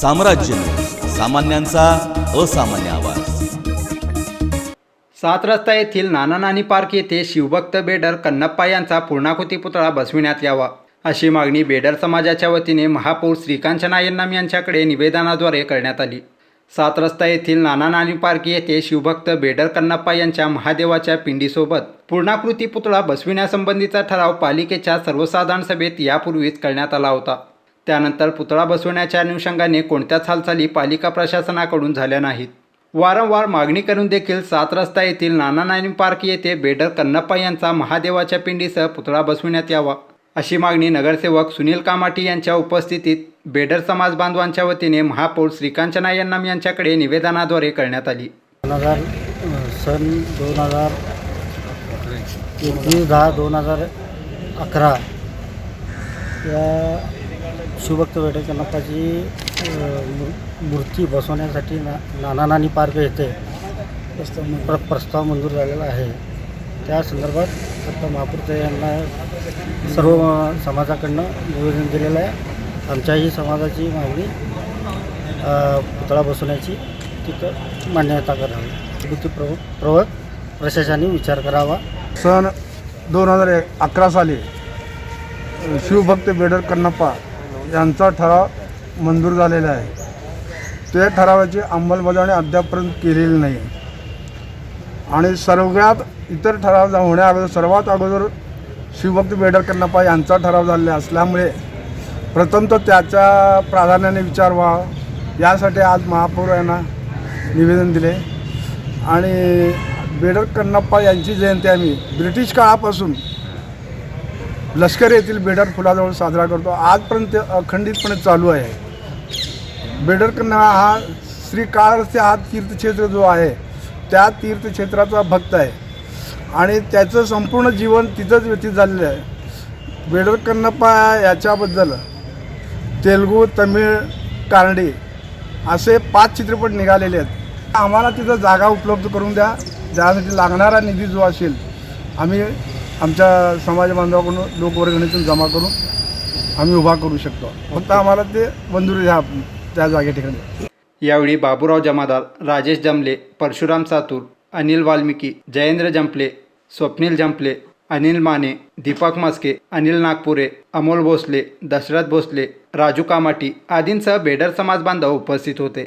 साम्राज्य सामान्यांचा असामान्य आवाज. सात रस्ता येथील नाना नानी पार्क येथे शिवभक्त बेडर कन्नप्पा यांचा पूर्णाकृती पुतळा बसविण्यात यावा. अशी मागणी बेडर समाजाच्या वतीने महापौर श्रीकांत नायन्नाम यांच्याकडे निवेदनाद्वारे करण्यात आली. सात रस्ता येथील नाना नानी पार्क येथे शिवभक्त बेडर कन्नप्पा यांच्या महादेवाच्या पिंडीसोबत पूर्णाकृती पुतळा बसविण्यासंबंधीचा ठराव पालिकेच्या सर्वसाधारण सभेत यापूर्वीच करण्यात आला होता. त्यानंतर पुतळा बसवण्याच्या अनुषंगाने कोणत्याच हालचाली पालिका प्रशासनाकडून झाल्या नाहीत. वारंवार मागणी करून देखील सात रस्ता येथील नाना नानी पार्क येथे बेडर कन्नप्पा यांचा महादेवाच्या पिंडीसह पुतळा बसविण्यात यावा अशी मागणी नगरसेवक सुनील कामाटी यांच्या उपस्थितीत बेडर समाज बांधवांच्या वतीने महापौर श्रीकांचना यांना यांच्याकडे निवेदनाद्वारे करण्यात आली. दोन हजार सन दोन हजार एकवीस दहा दोन हजार अकरा या शिवभक्त वेडे कन्नप्पाची मू- मूर्ती बसवण्यासाठी ना नाना नानी पार्क येथे प्र प्रस्ताव मंजूर झालेला आहे. त्या संदर्भात आता महापुरते यांना सर्व समाजाकडनं निवेदन दिलेलं आहे. आमच्याही समाजाची मागणी पुतळा बसवण्याची तिथं मान्यता करावी. बुद्धी प्रव प्रवक प्रशासनाने विचार करावा. सन दोन हजार एक अकरा साली शिवभक्त बेडर कन्नप्पा यांचा ठराव मंजूर झालेला आहे. त्या ठरावाची अंमलबजावणी अद्यापपर्यंत केलेली नाही. आणि सर्वात इतर ठराव जा- होण्या अगोदर सर्वात अगोदर शिवभक्त बेडर कन्नप्पा यांचा ठराव झालेला असल्यामुळे प्रथम तर त्याच्या प्राधान्याने विचार व्हावा यासाठी आज महापौर यांना निवेदन दिले. आणि बेडर कन्नप्पा यांची जयंती आम्ही ब्रिटिश काळापासून लष्कर येथील बेडर फुलाजवळ साजरा करतो. आजपर्यंत अखंडितपणे चालू आहे. बेडर कन्ना हा श्री काळचे हा तीर्थक्षेत्र जो आहे त्या तीर्थक्षेत्राचा भक्त आहे. आणि त्याचं संपूर्ण जीवन तिथंच व्यतीत झालेलं आहे. बेडर कन्नप्पा याच्याबद्दल तेलगू तमिळ कानडी असे पाच चित्रपट निघालेले आहेत. आम्हाला तिथं जागा उपलब्ध करून द्या. ज्यासाठी लागणारा निधी जो असेल आम्ही आमच्या समाज बांधवाकडून लोकवर्गणीतून जमा करून आम्ही उभा करू शकतो. फक्त आम्हाला ते मंजुरी द्या त्या जागे ठिकाणी. यावेळी बाबूराव जमादार राजेश जमले परशुराम सातूर अनिल वाल्मिकी जयेंद्र जंपले स्वप्नील जंपले अनिल माने दीपक मस्के अनिल नागपुरे अमोल भोसले दशरथ भोसले राजू कामाटी आदींसह बेडर समाज बांधव उपस्थित होते.